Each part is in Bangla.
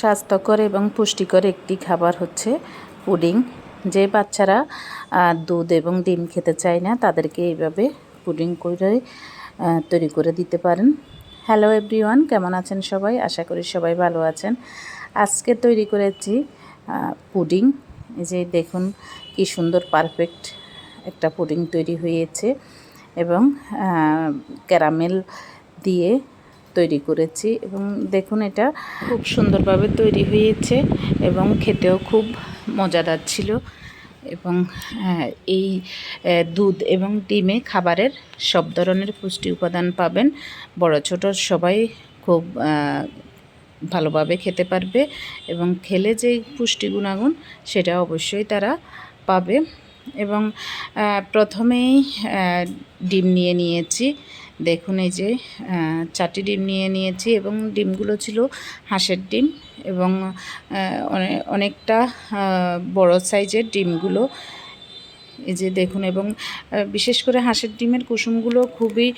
স্বাস্থ্যকর এবং পুষ্টিকর একটি খাবার হচ্ছে পুডিং। যে বাচ্চারা দুধ এবং ডিম খেতে চায় না, তাদেরকে এইভাবে পুডিং করে তৈরি করে দিতে পারেন। হ্যালো এভরিওয়ান কেমন আছেন সবাই? আশা করি সবাই ভালো আছেন। আজকে তৈরি করেছি পুডিং। এই যে দেখুন, কি সুন্দর পারফেক্ট একটা পুডিং তৈরি হয়েছে এবং ক্যারামেল দিয়ে তৈরি করেছি এবং দেখুন এটা খুব সুন্দরভাবে তৈরি হয়েছে এবং খেতেও খুব মজাদার ছিল এবং এই দুধ এবং ডিমে খাবারের সব ধরনের পুষ্টি উপাদান পাবেন। বড় ছোট সবাই খুব ভালোভাবে খেতে পারবে এবং খেলে যে পুষ্টি গুণাগুণ সেটা অবশ্যই তারা পাবে এবং প্রথমেই ডিম নিয়ে নিয়েছি। দেখুন এই যে চারটি ডিম নিয়ে নিয়েছি এবং ডিমগুলো ছিল হাঁসের ডিম এবং অনেকটা বড় সাইজের ডিমগুলো। এই যে দেখুন এবং বিশেষ করে হাঁসের ডিমের কুসুমগুলো খুবই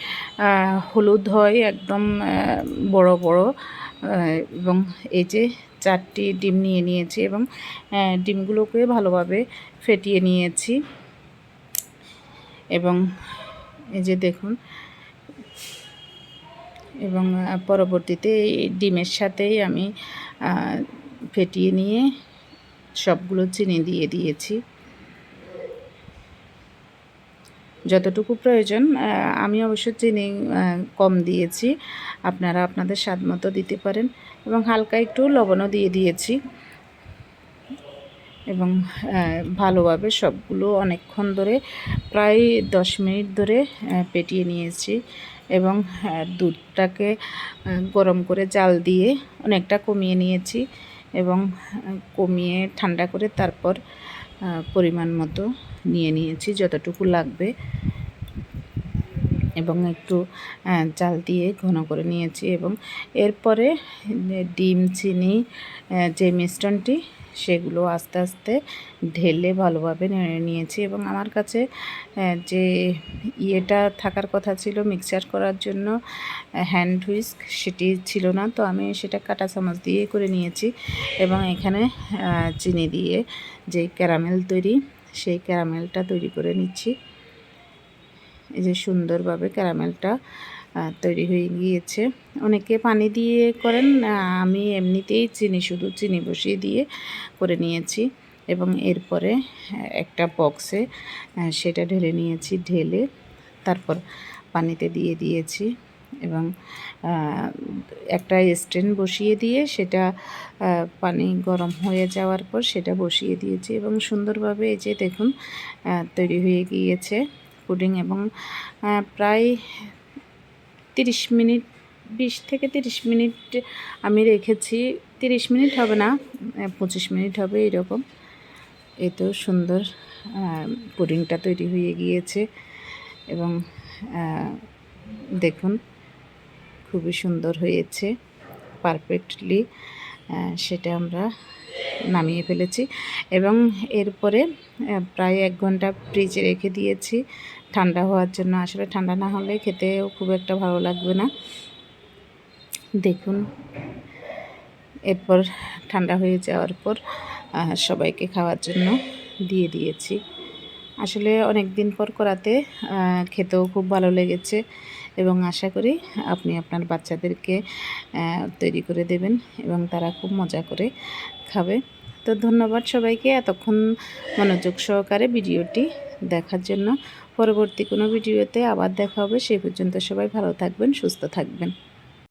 হলুদ হয়, একদম বড় বড় এবং এই যে চারটি ডিম নিয়ে নিয়েছি এবং ডিমগুলোকে ভালোভাবে ফেটিয়ে নিয়েছি। এবং এই যে দেখুন এবং পরবর্তীতে ডিমের সাথেই আমি ফেটিয়ে নিয়ে সবগুলো চিনি দিয়ে দিয়েছি। যতটুকু প্রয়োজন আমি অবশ্য চিনি কম দিয়েছি। আপনারা আপনাদের স্বাদ মতো দিতে পারেন এবং হালকা একটু লবণও দিয়ে দিয়েছি। এবং ভালোভাবে সবগুলো অনেকক্ষণ ধরে, প্রায় দশ মিনিট ধরে পেটিয়ে নিয়েছি। এবং দুধটাকে গরম করে জাল দিয়ে অনেকটা কমিয়ে নিয়েছি এবং কমিয়ে ঠান্ডা করে তারপর পরিমাণ মতো নিয়ে নিয়েছি যতটুকু লাগবে। এবং একটু জাল দিয়ে ঘন করে নিয়েছি এবং এরপরে ডিম, চিনি যে মিশ্রণটি সেগুলো আস্তে আস্তে ঢেলে ভালোভাবে নিয়েছি এবং আমার কাছে যে ইয়েটা থাকার কথা ছিল মিক্সচার করার জন্য হ্যান্ড হুইস্ক সেটি ছিল না। তো আমি সেটা কাঁটা চামচ দিয়ে করে নিয়েছি এবং এখানে চিনি দিয়ে যে ক্যারামেল তৈরি, সেই ক্যারামেলটা তৈরি করে নিচ্ছি। এই যে সুন্দরভাবে ক্যারামেলটা তৈরি হয়ে গিয়েছে। অনেকে পানি দিয়ে করেন আমি এমনিতেই চিনি, শুধু চিনি বসিয়ে দিয়ে করে নিয়েছি এবং এরপরে একটা বক্সে সেটা ঢেলে নিয়েছি, ঢেলে তারপর পানিতে দিয়ে দিয়েছি এবং একটা স্ট্যান্ড বসিয়ে দিয়ে সেটা পানি গরম হয়ে যাওয়ার পর সেটা বসিয়ে দিয়েছি এবং সুন্দরভাবে এই যে দেখুন তৈরি হয়ে গিয়েছে। পুডিং এবং প্রায় তিরিশ মিনিট, বিশ থেকে তিরিশ মিনিট আমি রেখেছি। তিরিশ মিনিট হবে না পঁচিশ মিনিট হবে এরকম। এই তো সুন্দর পুডিংটা তৈরি হয়ে গিয়েছে এবং দেখুন খুবই সুন্দর হয়েছে পারফেক্টলি সেটা আমরা নামিয়ে ফেলেছি এবং এরপরে প্রায় এক ঘণ্টা ফ্রিজে রেখে দিয়েছি ঠান্ডা হওয়ার জন্য। আসলে ঠান্ডা না হলে খেতেও খুব একটা ভালো লাগবে না। দেখুন, এরপর ঠান্ডা হয়ে যাওয়ার পর সবাইকে খাওয়ার জন্য দিয়ে দিয়েছি। আসলে অনেক দিন পর করাতে খেতেও খুব ভালো লেগেছে। এবং আশা করি আপনি আপনার বাচ্চাদেরকে তৈরি করে দেবেন এবং তারা খুব মজা করে খাবে। তো ধন্যবাদ সবাইকে এতক্ষণ মনোযোগ সহকারে ভিডিওটি দেখার জন্য। পরবর্তী কোনো ভিডিওতে আবার দেখা হবে। সেই পর্যন্ত সবাই ভালো থাকবেন, সুস্থ থাকবেন।